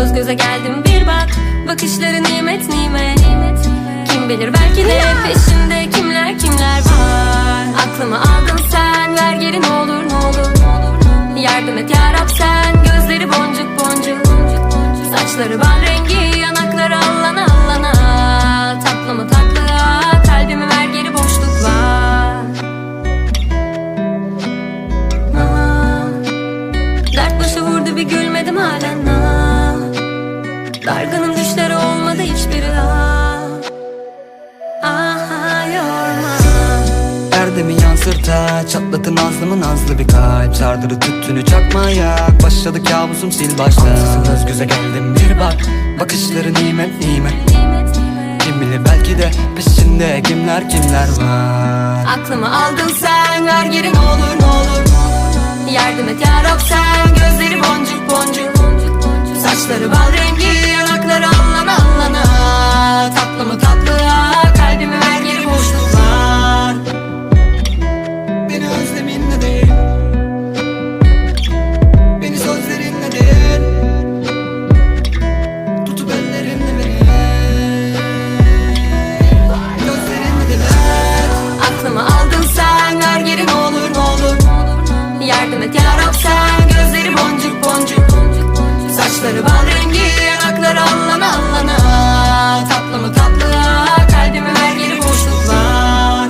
Göz göze geldim bir bak. Bakışları nimet nimet. Kim bilir belki de peşinde kimler kimler var. Aklımı aldın sen ver geri ne olur ne olur Yardım et yarab sen Gözleri boncuk boncuk. Saçları bal rengi yanakları allana allana. Tatlı mı tatlı ah, kalbimi ver geri boşluk var Ah, Dert başı vurdu bir gülmedim halen. ah. Dargınım düşleri olmadı hiçbiri ah. Aha yorma. Erdemi yansırta Çatlatın nazlımı nazlı bir kalp. Sardırı tüttünü çakmaya Başladı kabusum sil başta Ansızın göz göze geldim bir bak Bakışları Nimet nimet. Kim bilir belki de peşinde kimler kimler var. Aklımı aldın sen ver geri ne olur ne olur. Yardım et yarab sen gözleri boncuk boncuk. Saçları bal rengi Yarab sen gözleri boncuk boncuk. Saçları bal rengi yanakları allana allana. Tatlı mı tatlı kalbimi ver geri boşluk var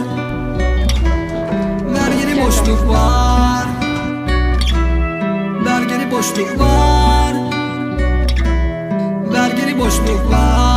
Vergili boşluk var Vergili boşluk var Vergili boşluk var